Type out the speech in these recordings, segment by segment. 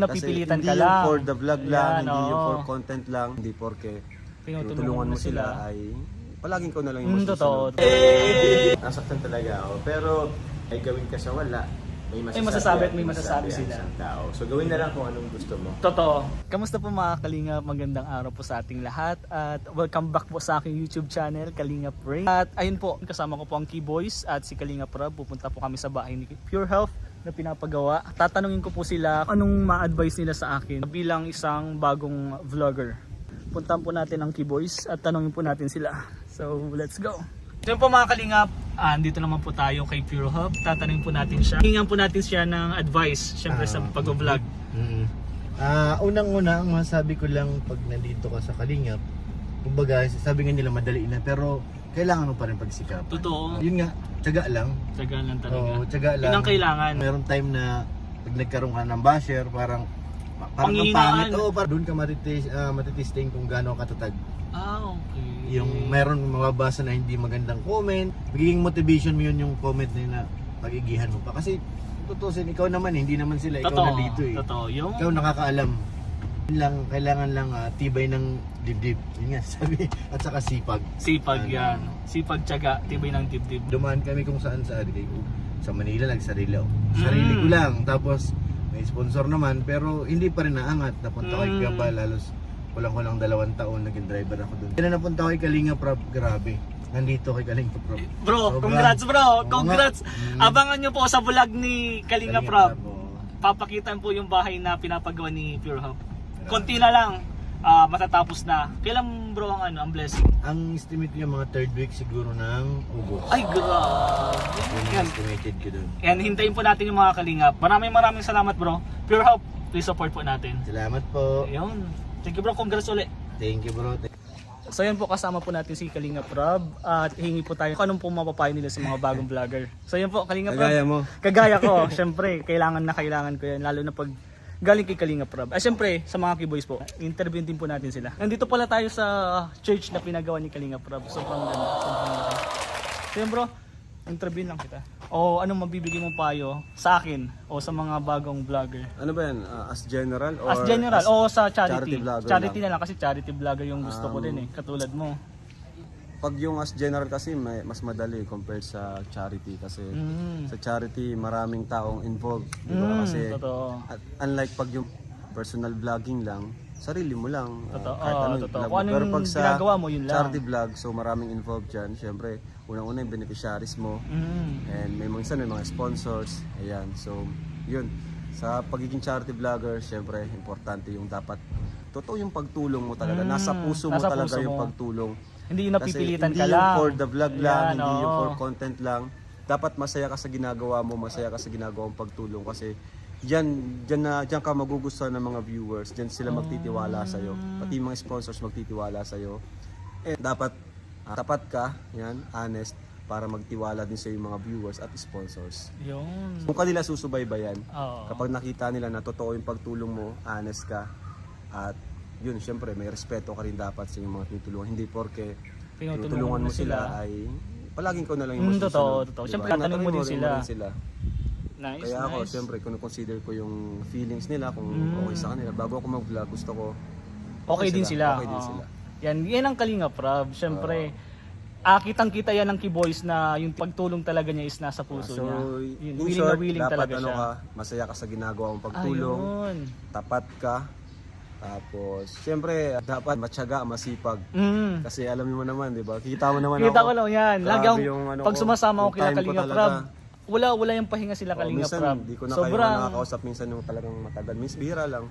Napipilitan hindi ka yung lang. for the vlog lang, Yan, hindi yung oo. for content lang, hindi porke Tinutulungan mo sila ay palaging ko na lang Mm, yung totoo. masusunod. Nasaktan talaga ako, pero ay gawin ka sa wala. May masasabi, masasabi at may may masasabi ang sila. isang tao. So gawin na lang kung anong gusto mo. Totoo. Kamusta po mga Kalingap? Magandang araw po sa ating lahat at welcome back po sa aking YouTube channel, Kalingap Ray. At ayun po, kasama ko po ang Key Boys at si Kalingap Rob. Pupunta po kami sa bahay ni Pure Health na pinapagawa. Tatanungin ko po sila anong ma-advise nila sa akin bilang isang bagong vlogger. Puntahan po natin ang Key Boys at tanungin po natin sila. So, let's go! So po mga kalingap, ah, andito naman po tayo kay Pure Hub. Tatanungin po natin siya. Hingan po natin siya ng advice, syempre sa Ah, pag-vlog. Mm. Ah, unang-una, ang masabi ko lang pag nandito ka sa Kalingap, kumbaga, sabi nga nila madali na, pero kailangan mo pa rin pagsikapan. Totoo. Yun nga, tiyaga lang. Tagal lang talaga. Oo, tiyaga lang. Yun ang kailangan. Meron time na pag nagkaroon ka ng basher, parang parang ang pangit. Oo, parang doon ka matitis, uh, matitesting kung gaano katatag. Ah, okay. Yung meron mababasa na hindi magandang comment, magiging motivation mo yun yung comment na na pagigihan mo pa. Kasi tutusin, ikaw naman, hindi naman sila, ikaw Totoo. na dito eh. Totoo. Yung Ikaw nakakaalam. Lang, kailangan lang ah, tibay ng dibdib. Yun nga, sabi. At saka sipag. sipag Ano? yan. Sipag tiyaga, tibay ng dibdib. Dumaan kami kung saan saan. Like, sa Manila, nagsarili ako. Sarili Mm. ko lang. Tapos, may sponsor naman. Pero hindi pa rin naangat. Napunta ko kay Mm. Gabal. Halos kulang-kulang dalawang taon naging driver ako doon. Kaya na napunta ko kay Kalinga Prab. Grabe. Nandito kay Kalinga Prab. Bro, Sobra. congrats bro. Congrats. Mm. Abangan nyo po sa vlog ni Kalinga Kalinga Prab. Papakitan po yung bahay na pinapagawa ni Pure Hub. Konti na lang. ah, matatapos na. Kailan bro ang ano, ang blessing? Ang estimate niya mga third week siguro ng August. Ay, grabe. Yan. estimated ko doon. Yan, hintayin po natin yung mga kalingap. Maraming maraming salamat bro. Pure Hope, please support po natin. Salamat po. Ayun. Thank you bro, congrats ulit. Thank you bro. So yan po kasama po natin si Kalingap Rob at hingi po tayo kung anong po mapapayo nila sa mga bagong vlogger. So yan po Kalingap Rob. Kagaya mo. Kagaya ko, syempre, kailangan na kailangan ko yan lalo na pag galing kay Kalingap Rob. Ah, syempre, sa mga keyboys po, interview din po natin sila. Nandito pala tayo sa church na pinagawa ni Kalingap Rob. Sobrang ganda. Sobrang ganda. So bro, interview lang kita. O anong mabibigay mong payo sa akin o sa mga bagong vlogger? Ano ba yan? Ah, as general? Or As general, o sa charity. charity Charity lang? na lang kasi charity vlogger yung gusto ko Um, din eh, katulad mo. Pag yung as general kasi may, mas madali compared sa charity kasi Mm. sa charity maraming taong involved, di ba? Mm, kasi totoo. at, unlike pag yung personal vlogging lang, sarili mo lang. ah, Totoo, kahit yung totoo. vlog mo. Kung Pero pag sa ginagawa mo, yun lang. charity vlog, so maraming involved dyan. Siyempre, unang-una yung beneficiaries mo. Mm. And may mga may mga sponsors. Ayan. So, yun. Sa pagiging charity vlogger, syempre, importante yung dapat totoo yung pagtulong mo talaga. Mm, Nasa puso mo nasa talaga puso yung mo. pagtulong. Hindi yung napipilitan Kasi ka hindi lang. yung for the vlog lang, Yan, hindi yung oo. for content lang. Dapat masaya ka sa ginagawa mo, masaya ka sa ginagawang pagtulong kasi diyan diyan na diyan ka magugustuhan ng mga viewers, diyan sila magtitiwala sa iyo. Pati yung mga sponsors magtitiwala sa iyo. Eh dapat ah, tapat ka, yan, honest para magtiwala din sa yung mga viewers at sponsors. Yun. Kung kanila susubaybayan, Oo. kapag nakita nila na totoo yung pagtulong mo, honest ka, at yun, syempre, may respeto ka rin dapat sa yung mga tinutulungan. Hindi porke Tinutulungan tinutulungan mo mo sila, ay palaging ko na lang yung Mm, masusunod. totoo, totoo. Diba? Syempre, tatanungin mo din rin sila. Nice, Kaya ako, nice. syempre, consider ko yung feelings nila, kung Mm. okay sa kanila. Bago ako mag-vlog, gusto ko, okay, din sila. Okay din oo. sila. Yan, yan ang Kalinga Prab. Syempre, ah, kitang-kita yan ng Keyboys na yung pagtulong talaga niya is nasa puso So, niya. Yun, in willing short, na willing dapat talaga ano siya. ka, masaya ka sa ginagawa mong pagtulong, Ayun. tapat ka, tapos, syempre, dapat matyaga, masipag. Mm. Kasi alam mo naman, di ba? Kita mo naman Kita ako. ko lang yan. Grabe Lagi akong- yung ano pag ko, sumasama ko yung kila time ko Kalinga talaga. Prab, wala, wala yung pahinga sila Oh, Kalinga minsan, Prab. di ko na kayo nakakausap minsan yung talagang matagal. Miss bihira lang.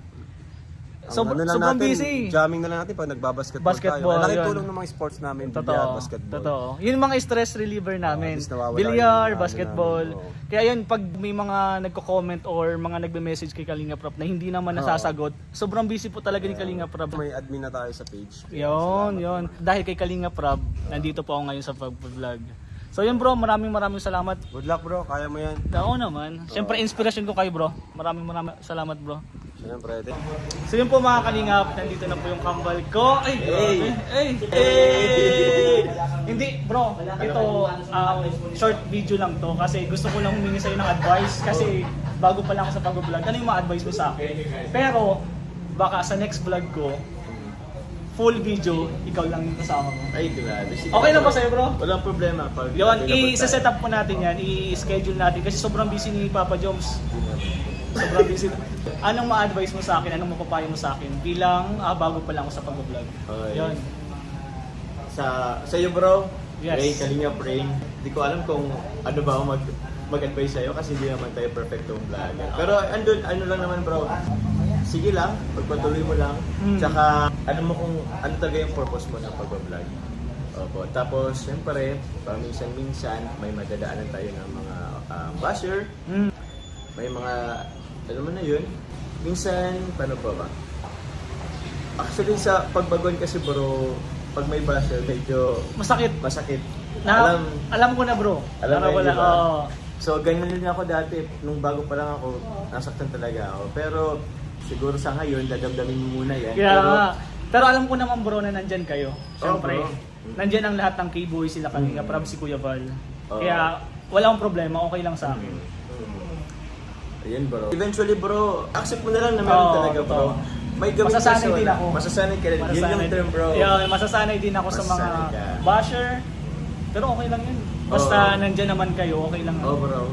Sob- ano lang sobrang natin, busy. Jamming na lang natin pag nagbabasketball Basketball, tayo. Yun. tulong ng mga sports namin, Totoo. bilyar, basketball. Totoo. Yun mga stress reliever namin. at least nawawala Bilyar, yung ano basketball. namin. Kaya yun, pag may mga nagko-comment or mga nagbe-message kay Kalinga Prab na hindi naman nasasagot, sobrang busy po talaga ni Kalinga Prab. May admin na tayo sa page. Yun, yun. Dahil kay Kalinga Prab, nandito po ako ngayon sa pag-vlog. So yun bro, maraming maraming salamat. Good luck bro, kaya mo yan. Oo naman. Siyempre, inspiration ko kayo bro. Maraming maraming salamat bro. Siyempre, ate. So yun po mga kalingap, nandito na po yung kambal ko. Ay, grabe. Ay, ay. Hindi, bro, ito um, short video lang to kasi gusto ko lang humingi sa'yo ng advice kasi bago pa lang ako sa pag-vlog, ano yung ma-advise mo sa akin? Pero, baka sa next vlog ko, full video, ikaw lang yung kasama mo. Ay, grabe. Sige, Okay lang ba sa'yo, bro? Walang problema. Pag Yun, i-set up po natin yan, i-schedule natin kasi sobrang busy ni Papa Joms. Sobrang busy. Anong ma-advise mo sa akin? Anong mapapayo mo sa akin bilang ah, bago pa lang ako sa pag-vlog? Okay. Yun. Sa, sa iyo bro, Yes. Ray, Kalinga Brain, hindi ko alam kung ano ba ako mag, mag-advise sa'yo kasi hindi naman tayo perfectong vlogger. Pero andun, ano lang naman bro, sige lang, pagpatuloy mo lang. Mm. Tsaka, ano mo kung, ano talaga yung purpose mo ng pag-vlog. Opo. Tapos, syempre, paminsan-minsan, may madadaanan tayo ng mga um, basher, Mm. may mga, alam mo na yun, minsan, paano pa ba? Actually, sa pagbagon kasi bro, pag may basher, medyo Masakit. masakit. Na, alam, alam, ko na bro. Alam Para mo yun, wala. di ba? oo. so ganyan din ako dati, nung bago pa lang ako, nasaktan talaga ako. Pero, siguro sa ngayon, dadamdamin mo muna yan. Kaya Pero, nga. Pero alam ko naman bro na nandyan kayo. Siyempre, bro. nandyan ang lahat ng K-Boy, sila kanina, Mm. Prab, si Kuya Val. Oo. Kaya wala akong problema, okay lang sa akin. Mm. Ayun bro. Eventually bro, accept mo na lang na meron Oo, talaga bro. totoo. May gawin ka Masasanay sa din wala. ako. Masasanay ka rin. Yun Masasanay yung term bro. Yun, masasanay din ako sa mga Masasanay ka. basher. Pero okay lang yun. Basta Oo. nandyan naman kayo, okay lang. Oh bro.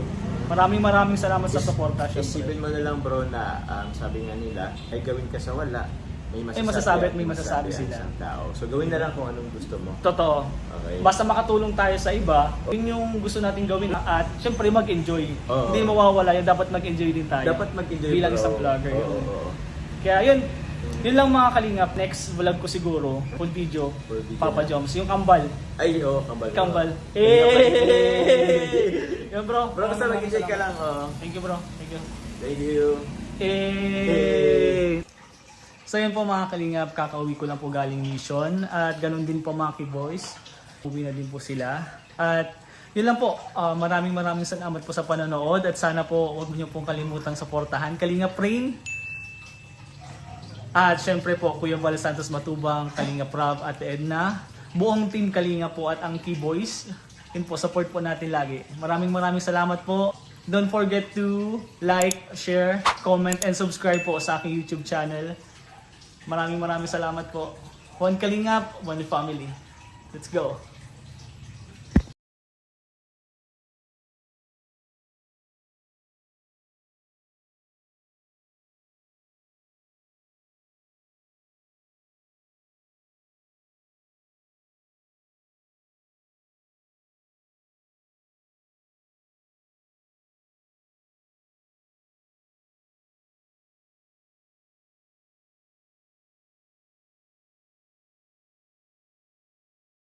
Maraming maraming salamat sa Is- suporta. syempre. Isipin mo na lang bro na um, sabi nga nila, ay gawin ka sa wala. May masasabi, masasabi at may masasabi ang sila. tao. So gawin na lang kung anong gusto mo. Totoo. Okay. Basta makatulong tayo sa iba, yun yung gusto natin gawin at syempre mag-enjoy. Oo. Hindi mawawala yun, dapat mag-enjoy din tayo. Dapat mag-enjoy Bilang bro. isang vlogger. Oo, yun. Kaya yun, yun lang mga kalingap. Next vlog ko siguro, full video, Full video Papa na. Joms. Yung kambal. Ay, oo, kambal. bro. Kambal. Kambal. Eh! Yun bro. Bro, basta mag-enjoy ka lang. Oh. Thank you bro. Thank you. Thank you. Eh! So yun po mga kalingap, kakauwi ko lang po galing mission at ganun din po mga kiboys. Uwi na din po sila. At yun lang po, ah, maraming maraming salamat po sa panonood at sana po huwag niyo pong kalimutang suportahan Kalinga Rain. At syempre po, Kuya Val Santos Matubang, Kalinga Prab at Edna. Buong team Kalinga po at ang Keyboys. Yun po, support po natin lagi. Maraming maraming salamat po. Don't forget to like, share, comment, and subscribe po sa aking YouTube channel. Maraming maraming salamat po. One Kalingap, one family. Let's go!